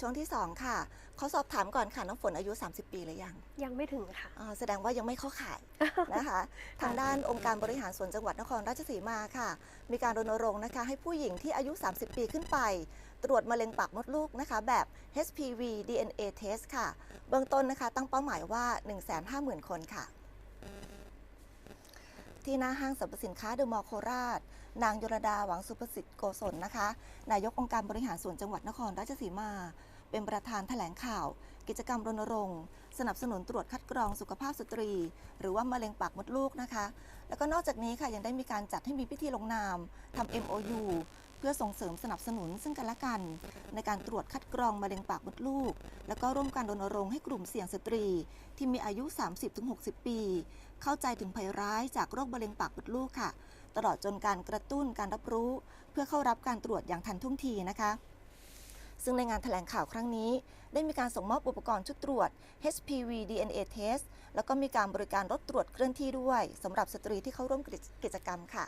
ช่วงที่ 2 ค่ะเขาสอบถามก่อนค่ะน้องฝนอายุ 30 ปีหรือยังยังไม่ถึงค่ะอ่าแสดงว่ายังไม่เข้าข่ายนะคะ ทางด้านองค์การบริหารส่วนจังหวัดนครราชสีมาค่ะ มีการรณรงค์นะคะ ให้ผู้หญิงที่อายุ 30 ปีขึ้นไป ตรวจมะเร็งปากมดลูกนะคะ แบบ HPV DNA test ค่ะ เบื้องต้นนะคะ ตั้งเป้าหมายว่า 150,000 คนค่ะ ที่หน้าห้างสรรพสินค้าเดอะมอลล์โคราช นางยรดาหวังสุภสิทธิ์โกศลนะคะ นายกองค์การบริหารส่วนจังหวัดนครราชสีมา เป็นประธานแถลงข่าว กิจกรรมรณรงค์ สนับสนุนตรวจคัดกรองสุขภาพสตรี หรือว่ามะเร็งปากมดลูกนะคะ แล้วก็นอกจากนี้ค่ะยังได้มีการจัดให้มีพิธีลงนามทำ MOU เพื่อส่งเสริมสนับสนุนซึ่งกันและกัน ในการตรวจคัดกรองมะเร็งปากมดลูก แล้วก็ร่วมกันรณรงค์ให้กลุ่มเสี่ยงสตรี ที่มีอายุ 30-60 ปี เข้าใจถึงภัยร้ายจากโรคมะเร็งปากมดลูกค่ะ ตลอดจนการกระตุ้นการรับรู้ เพื่อเข้ารับการตรวจอย่างทันท่วงทีนะคะซึ่งในงานแถลงข่าวครั้งนี้ ได้มีการส่งมอบอุปกรณ์ชุดตรวจ HPV DNA test แล้วก็มีการบริการรถตรวจเคลื่อนที่ด้วยสำหรับสตรีที่เข้าร่วมกิจกรรมค่ะ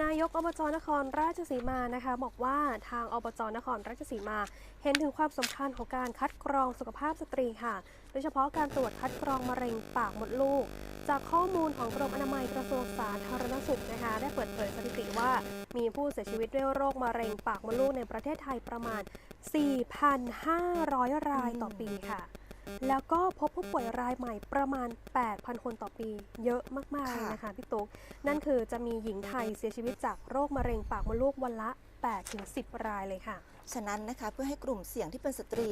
นายกอบจนครราชสีมานะคะบอกว่าทางอบจนครราชสีมา เห็นถึงความสำคัญของการคัดกรองสุขภาพสตรีค่ะ โดยเฉพาะการตรวจคัดกรองมะเร็งปากมดลูก จากข้อมูลของกรมอนามัยกระทรวงสาธารณสุขนะคะ ได้เปิดเผยสถิติว่า มีผู้เสียชีวิตด้วยโรคมะเร็งปากมดลูกในประเทศไทยประมาณ 4,500 รายต่อปีค่ะ แล้วก็พบผู้ป่วยรายใหม่ประมาณ 8,000 คนต่อปี เยอะมากๆเลยนะคะพี่ตุ๊ก นั่นคือจะมีหญิงไทยเสียชีวิตจากโรคมะเร็งปากมดลูกวันละ 8-10 รายเลยค่ะ ฉะนั้นนะคะเพื่อให้กลุ่มเสี่ยงที่เป็นสตรี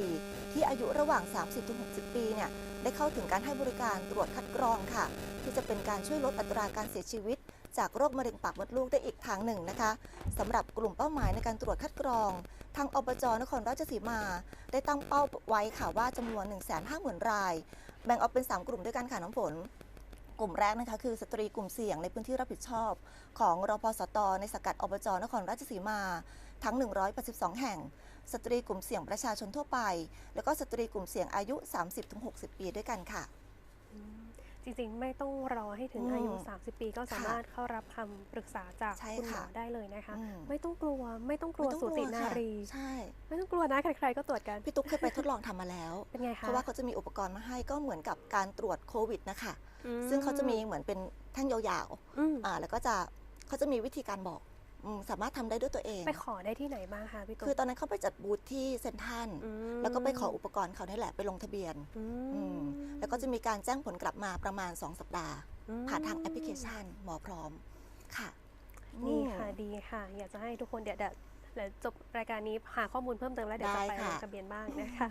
ที่อายุระหว่าง 30-60 ปีเนี่ยได้เข้าถึงการให้บริการตรวจคัดกรองค่ะ ที่จะเป็นการช่วยลดอัตราการเสียชีวิต จากโรคมะเร็งปากมดลูกได้อีกทางหนึ่งนะคะสำหรับกลุ่มเป้าหมายในการตรวจคัดกรอง ทางอบจนครราชสีมา ได้ตั้งเป้าไว้ค่ะว่าจำนวน 150,000 ราย แบ่งออกเป็น 3 กลุ่มด้วยกันค่ะน้องฝนกลุ่มแรกนะคะคือสตรีกลุ่มเสี่ยงในพื้นที่รับผิดชอบ ของรพสตในสังกัดอบจนครราชสีมาทั้ง 182 แห่ง สตรีกลุ่มเสี่ยงประชาชนทั่วไป แล้วก็สตรีกลุ่มเสี่ยงอายุ 30-60 ปีด้วยกันค่ะ จริงๆ ไม่ต้องรอให้ถึงอืมอายุ 30 ปีก็สามารถเข้ารับคำปรึกษาจากใช่คุณหมอค่ะได้เลยนะคะอืมไม่ต้องกลัวไม่ต้องกลัวไม่ต้องสูตินาค่ะรีใช่ไม่ต้องกลัวนะใครๆก็ตรวจกัน พี่ตุ๊กเคยไปทดลองทำมาแล้วเป็นไงเพคะราะว่าเขาจะมีอุปกรณ์มาให้ก็เหมือนกับการตรวจโควิดนะคะอืซึ่งเขาจะมีเหมือนเป็นแท่งยาวอืมๆอ่าแล้วก็จะเขาจะมีวิธีการบอกอืม สามารถทำได้ด้วยตัวเอง ไปขอได้ที่ไหนบ้างคะพี่ตุ๊กคือตอนนั้นเขาไปจัดบูธที่เซนทรันมแล้วก็ไปขออุปกรณ์เขานี่แหละไปลงทะเบียนอืมอืมแล้วก็จะมีการแจ้งผลกลับมาประมาณ 2 สัปดาห์อืมผ่านทางแอปพลิเคชันหมอพร้อมค่ะ นี่อืมค่ะดีค่ะ อยากจะให้ทุกคนเดี๋ยวเดี๋ยวเดี๋ยวจบรายการนี้หาข้อมูลเพิ่มเติมแล้วเดี๋ยวจะได้ไปลค่ะงทะเบียนบ้างนะคะ